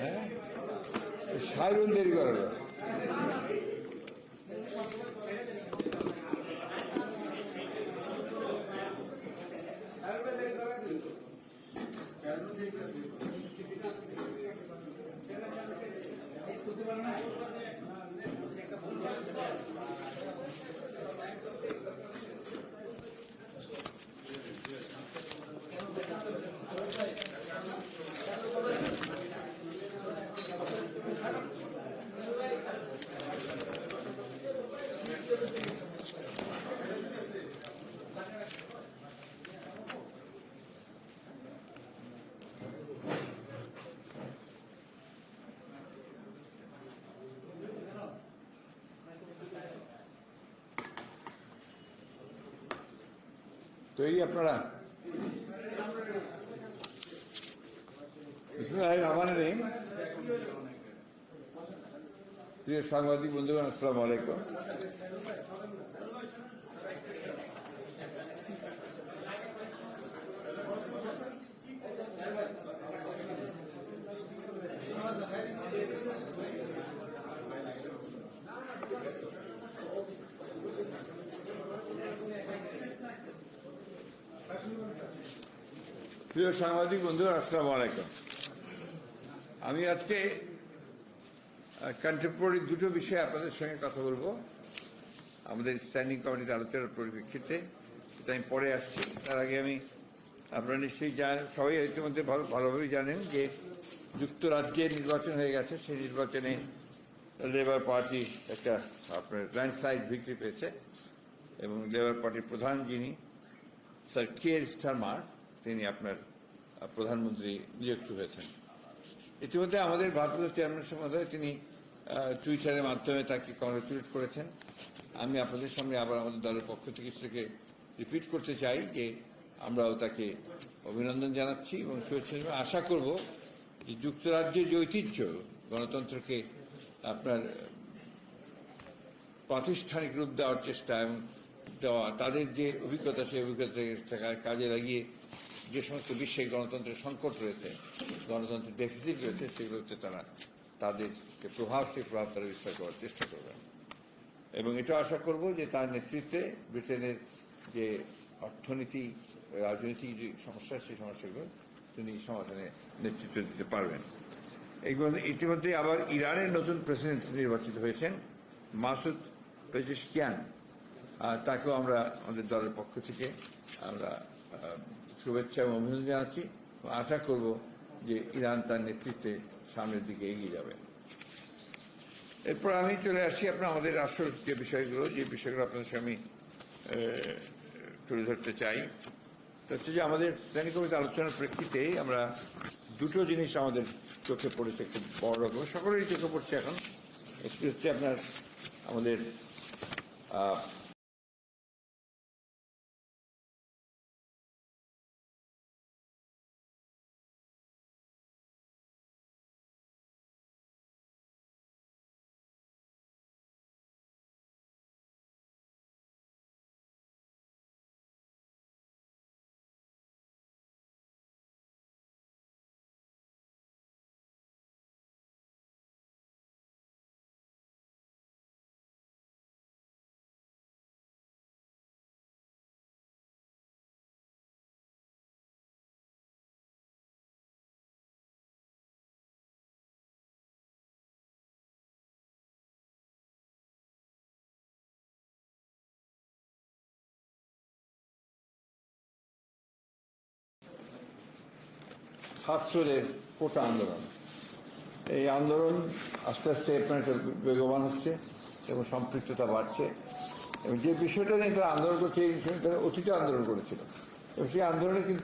হ্যাঁ? সাইরন দেরি করালো তৈরি আপনারা সাংবাদিক বন্ধুগণ আসসালামু আলাইকুম প্রিয় সাংবাদিক বন্ধুগণ আসসালামু আলাইকুম। আমি আজকে কন্টেম্পোরারি দুটো বিষয়ে আপনাদের সঙ্গে কথা বলব। আমাদের স্ট্যান্ডিং কমিটিতে আলোচনার পরিপ্রেক্ষিতে সেটা আমি পরে আসছি। তার আগে আমি, আপনারা নিশ্চয়ই জানেন সবাই ইতিমধ্যে ভালো, ভালোভাবেই জানেন যে যুক্তরাজ্যে নির্বাচন হয়ে গেছে। সেই নির্বাচনে লেবার পার্টি একটা আপনার ল্যান্ডস্লাইড ভিক্টরি পেয়েছে। এবং লেবার পার্টির প্রধান যিনি স্যার কিয়ের স্টারমার তিনি আপনার প্রধানমন্ত্রী নিযুক্ত হয়েছেন। ইতিমধ্যে আমাদের ভারপ্রাপ্ত চেয়ারম্যান মহোদয়, তিনি টুইটারের মাধ্যমে তাকে কংগ্রেচুলেট করেছেন। আমি আপনাদের সামনে আবার আমাদের দলের পক্ষ থেকে সেটাকে রিপিট করতে চাই যে আমরাও তাকে অভিনন্দন জানাচ্ছি এবং শুভেচ্ছা। আশা করব যে যুক্তরাজ্যের যে ঐতিহ্য, গণতন্ত্রকে আপনার প্রাতিষ্ঠানিক রূপ দেওয়ার চেষ্টা এবং দেওয়া, তাদের যে অভিজ্ঞতা, সেই অভিজ্ঞতা কাজে লাগিয়ে যে সমস্ত বিশ্বে গণতন্ত্রের সংকট রয়েছে, গণতন্ত্রের ডেফিসিট রয়েছে সেগুলোতে তারা তাদের যে প্রভাব, সেই প্রভাব তারা বিস্তার করার চেষ্টা করবেন এবং এটা আশা করব যে তার নেতৃত্বে ব্রিটেনের যে অর্থনীতি, রাজনৈতিক যে সমস্যা, সেই সমস্যাগুলো তিনি সমাধানে নেতৃত্ব দিতে পারবেন। এইগুলো ইতিমধ্যে আবার ইরানের নতুন প্রেসিডেন্ট নির্বাচিত হয়েছেন, মাসুদ পেজিশকিয়ান। তাকেও আমরা আমাদের দলের পক্ষ থেকে আমরা শুভেচ্ছা এবং অভিনন্দন জানাচ্ছি। আশা করব যে ইরান তার নেতৃত্বে সামনের দিকে এগিয়ে যাবে। এরপর আমি চলে আসি আপনার আমাদের আসল যে বিষয়গুলো যে বিষয়গুলো আপনাদের সামনে আমি, তুলে ধরতে চাই। হচ্ছে যে আমাদের শ্রেণি কবিতা আলোচনার প্রেক্ষিতে আমরা দুটো জিনিস আমাদের চোখে পড়েছে খুব বড় রকম সকলেরই চোখে পড়ছে এখন। একটি হচ্ছে আপনার আমাদের ছাত্রদের কোটা আন্দোলন। এই আন্দোলন আস্তে আস্তে আপনার একটা বেগবান হচ্ছে এবং সম্পৃক্ততা বাড়ছে। এবং যে বিষয়টা নিয়ে তারা আন্দোলন করছে, এই বিষয়টা অতীতে আন্দোলন করেছিল। এবং সেই আন্দোলনে কিন্তু